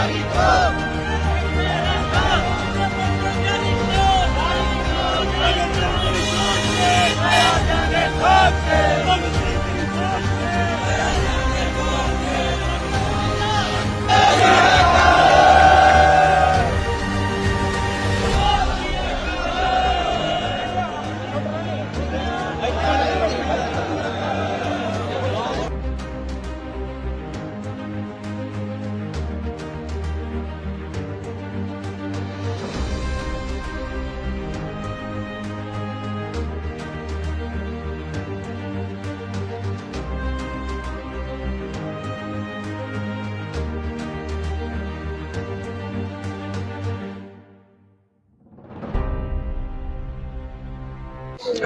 Maricopa.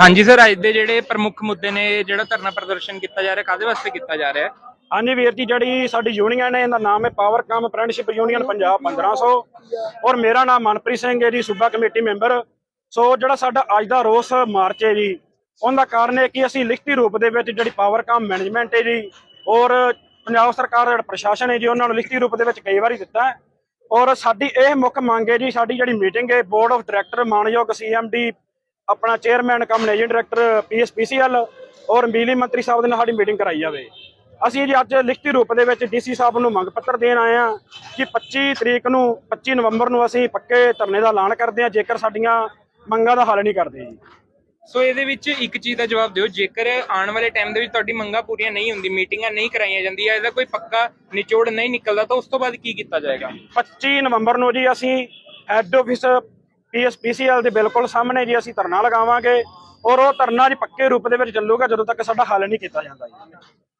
ਹਾਂਜੀ sir, ਅੱਜ ਦੇ ਜਿਹੜੇ ਪ੍ਰਮੁੱਖ ਮੁੱਦੇ ਨੇ, ਜਿਹੜਾ ਧਰਨਾ ਪ੍ਰਦਰਸ਼ਨ ਕੀਤਾ ਜਾ ਰਿਹਾ ਕਾਦੇ ਵਾਸਤੇ ਕੀਤਾ ਜਾ ਰਿਹਾ? ਹੈ ਹਾਂਜੀ ਵੀਰ ਜੀ, ਜਿਹੜੀ ਸਾਡੀ ਯੂਨੀਅਨ ਹੈ, ਇਹਦਾ ਨਾਮ ਹੈ ਪਾਵਰ ਕਮ ਫਰੈਂਡਸ਼ਿਪ ਯੂਨੀਅਨ ਪੰਜਾਬ 1500 ਔਰ ਮੇਰਾ ਨਾਮ ਮਨਪ੍ਰੀਤ ਸਿੰਘ ਹੈ ਜੀ, ਸੂਬਾ ਕਮੇਟੀ ਮੈਂਬਰ। ਸੋ ਜਿਹੜਾ ਸਾਡਾ ਅੱਜ ਦਾ ਰੋਸ ਮਾਰਚ ਹੈ ਜੀ, ਉਹਦਾ ਕਾਰਨ ਹੈ ਕਿ ਅਸੀਂ ਲਿਖਤੀ ਰੂਪ ਦੇ ਵਿੱਚ ਜਿਹੜੀ ਪਾਵਰ ਕਮ ਮੈਨੇਜਮੈਂਟ ਹੈ ਜੀ, ਔਰ ਪੰਜਾਬ ਸਰਕਾਰ, ਜਿਹੜਾ ਪ੍ਰਸ਼ਾਸਨ ਹੈ ਜੀ, ਉਹਨਾਂ ਨੂੰ ਲਿਖਤੀ ਰੂਪ ਦੇ ਵਿੱਚ ਕਈ ਵਾਰੀ ਦਿੱਤਾ ਔਰ ਸਾਡੀ ਇਹ ਮੁੱਖ ਮੰਗ ਹੈ ਜੀ, ਸਾਡੀ ਜਿਹੜੀ ਮੀਟਿੰਗ ਹੈ ਬੋਰਡ ਆਫ ਡਾਇਰੈਕਟਰ ਮਾਨਯੋਗ ਸੀਐਮਡੀ ਆਪਣਾ chairman cum managing director PSPCL ਔਰ ਬਿਜਲੀ ਮੰਤਰੀ ਸਾਹਿਬ ਦੇ ਨਾਲ ਸਾਡੀ ਮੀਟਿੰਗ ਕਰਾਈ ਜਾਵੇ। ਅਸੀਂ ਜੀ ਅੱਜ ਲਿਖਤੀ ਰੂਪ ਦੇ ਵਿੱਚ ਡੀਸੀ ਸਾਹਿਬ ਨੂੰ ਮੰਗ ਪੱਤਰ ਦੇਣ ਆਏ ਆ ਕਿ 25 ਤਰੀਕ ਨੂੰ 25 ਨਵੰਬਰ ਨੂੰ ਅਸੀਂ ਪੱਕੇ ਧਰਨੇ ਦਾ ਐਲਾਨ ਕਰਦੇ ਹਾਂ ਜੇਕਰ ਸਾਡੀਆਂ ਮੰਗਾਂ ਦਾ ਹੱਲ ਨਹੀਂ ਕਰਦੇ ਜੀ। ਸੋ ਇਹਦੇ ਵਿੱਚ ਇੱਕ ਚੀਜ਼ ਦਾ ਜਵਾਬ ਦਿਓ ਜੇਕਰ ਆਉਣ ਵਾਲੇ ਟਾਈਮ ਦੇ ਵਿੱਚ ਤੁਹਾਡੀ ਮੰਗਾਂ ਪੂਰੀਆਂ ਨਹੀਂ ਹੁੰਦੀ ਮੀਟਿੰਗਾਂ ਨਹੀਂ ਕਰਾਈਆਂ ਜਾਂਦੀਆਂ ਇਹਦਾ ਕੋਈ ਪੱਕਾ ਨਿਚੋੜ ਨਹੀਂ ਨਿਕਲਦਾ ਤਾਂ ਉਸ ਤੋਂ ਬਾਅਦ ਕੀ ਕੀਤਾ ਜਾਏਗਾ? 25 ਨਵੰਬਰ ਨੂੰ ਜੀ ਅਸੀਂ ਹੈੱਡ ਆਫਿਸ ਪੀਐਸਪੀਸੀਐਲ ਦੇ ਬਿਲਕੁਲ ਸਾਹਮਣੇ ਜੀ ਅਸੀਂ ਧਰਨਾ ਲਗਾਵਾਂਗੇ ਔਰ ਉਹ ਧਰਨਾ ਜੀ ਪੱਕੇ ਰੂਪ ਦੇ ਵਿੱਚ ਚੱਲੂਗਾ ਜਦੋਂ ਤੱਕ ਸਾਡਾ ਹੱਲ ਨਹੀਂ ਕੀਤਾ ਜਾਂਦਾ ਜੀ।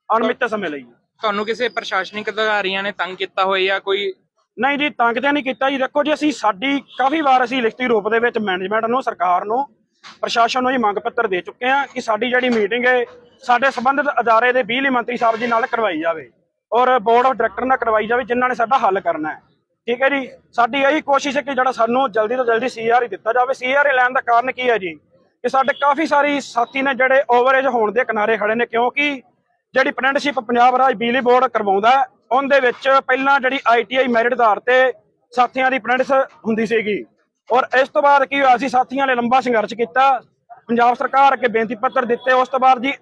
ਅਣਮਿੱਤ ਸਮੇਂ ਲਈ। ਤੁਹਾਨੂੰ ਕਿਸੇ ਪ੍ਰਸ਼ਾਸਨਿਕ ਅਧਿਕਾਰੀਆਂ ਨੇ ਤੰਗ ਕੀਤਾ ਹੋਇਆ ਜਾਂ ਕੋਈ ਨਹੀਂ ਜੀ ਤੰਗ ਤੇ ਨਹੀਂ ਕੀਤਾ ਜੀ। ਦੇਖੋ ਜੀ ਅਸੀਂ ਸਾਡੀ ਕਾਫੀ ਵਾਰ ਅਸੀਂ ਲਿਖਤੀ ਰੂਪ ਦੇ ਵਿੱਚ ਮੈਨੇਜਮੈਂਟ ਨੂੰ ਸਰਕਾਰ ਨੂੰ ਪ੍ਰਸ਼ਾਸਨ ਨੂੰ ਜੀ ਮੰਗ ਪੱਤਰ ਦੇ ਚੁੱਕੇ ਹਾਂ ਕਿ ਸਾਡੀ ਜਿਹੜੀ ਮੀਟਿੰਗ ਹੈ ਸਾਡੇ ਸੰਬੰਧਿਤ ਅਦਾਰੇ ਦੇ ਬਿਜਲੀ ਮੰਤਰੀ ਸਾਹਿਬ ਜੀ ਨਾਲ ਕਰਵਾਈ ਜਾਵੇ ਔਰ ਬੋਰਡ ਆਫ ਡਾਇਰੈਕਟਰ ਨਾਲ ਕਰਵਾਈ ਜਾਵੇ ਜਿਨ੍ਹਾਂ ਨੇ ਸਾਡਾ ਹੱਲ ਕਰਨਾ ਹੈ। ਠੀਕ ਹੈ ਜੀ, ਸਾਡੀ ਇਹੀ ਕੋਸ਼ਿਸ਼ ਹੈ ਕਿ ਜਿਹੜਾ ਸਾਨੂੰ ਜਲਦੀ ਤੋਂ ਜਲਦੀ ਸੀਆਰ ਹੀ ਦਿੱਤਾ ਜਾਵੇ। ਸੀਆਰ ਲੈਣ ਦਾ ਕਾਰਨ ਕੀ ਹੈ ਜੀ? ਕਿ ਸਾਡੇ ਕਾਫੀ ਸਾਰੀ ਸਾਥੀ ਨੇ ਜਿਹੜੇ ਓਵਰੇਜ ਹੋਣ ਦੇ ਕਿਨਾਰੇ ਖੜੇ ਨੇ, ਕਿਉਂਕਿ ਜਿਹੜੀ ਅਪ੍ਰੈਂਟਿਸਸ਼ਿਪ ਪੰਜਾਬ ਰਾਜ ਬਿਜਲੀ ਬੋਰਡ ਕਰਵਾਉਂਦਾ ਉਹਦੇ ਵਿੱਚ ਪਹਿਲਾਂ ਜਿਹੜੀ ਆਈਟੀਆਈ ਮੈਰਿਟ ਆਧਾਰ ਤੇ ਸਾਥੀਆਂ ਦੀ ਅਪ੍ਰੈਂਟਿਸ ਹੁੰਦੀ ਸੀਗੀ। ਔਰ ਇਸ ਤੋਂ ਬਾਅਦ ਕੀ ਹੋਇਆ ਸੀ ਸਾਥੀਆਂ ਨੇ ਲੰਬਾ ਸੰਘਰਸ਼ ਕੀਤਾ। ਪੰਜਾਬ ਸਰਕਾਰ ਅੱਗੇ ਬੇਨਤੀ ਪੱਤਰ ਦਿੱਤੇ, ਉਸ ਤੋਂ ਬਾਅਦ ਜੀ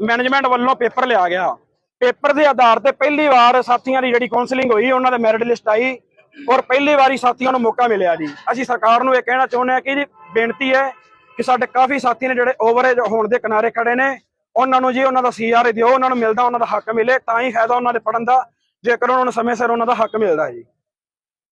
ਮੈਨੇਜਮੈਂਟ ਵੱਲੋਂ ਪੇਪਰ ਲਿਆ ਗਿਆ। ਪੇਪਰ ਦੇ ਆਧਾਰ ਤੇ ਪਹਿਲੀ ਵਾਰ ਸਾਥੀਆਂ ਦੀ ਜਿਹੜੀ ਕਾਉਂਸਲਿੰਗ ਹੋਈ, ਉਹਨਾਂ ਦੇ ਮੈਰਿਟ ਲਿਸਟ ਆਈ। ਔਰ ਪਹਿਲੀ ਵਾਰੀ ਸਾਥੀਆਂ ਨੂੰ ਮੌਕਾ ਮਿਲਿਆ ਜੀ। ਅਸੀਂ ਸਰਕਾਰ ਨੂੰ ਇਹ ਕਹਿਣਾ ਚਾਹੁੰਦੇ ਹਾਂ ਕਿ ਜੀ, ਬੇਨਤੀ ਹੈ ਕਿ ਸਾਡੇ ਕਾਫੀ ਸਾਥੀ ਨੇ ਜਿਹੜੇ ਓਵਰੇਜ ਹੋਣ ਦੇ ਕਿਨਾਰੇ ਖੜੇ ਨੇ, ਉਹਨਾਂ ਨੂੰ ਜੀ ਉਹਨਾਂ ਦਾ ਸੀਆਰ ਦਿਓ, ਉਹਨਾਂ ਨੂੰ ਮਿਲਦਾ, ਉਹਨਾਂ ਦਾ ਹੱਕ ਮਿਲੇ, ਤਾਂ ਹੀ ਫਾਇਦਾ ਉਹਨਾਂ ਦੇ ਪੜਨ ਦਾ, ਜੇਕਰ ਉਹਨਾਂ ਨੂੰ ਸਮੇਂ ਸਿਰ ਉਹਨਾਂ ਦਾ ਹੱਕ ਮਿਲਦਾ ਜੀ।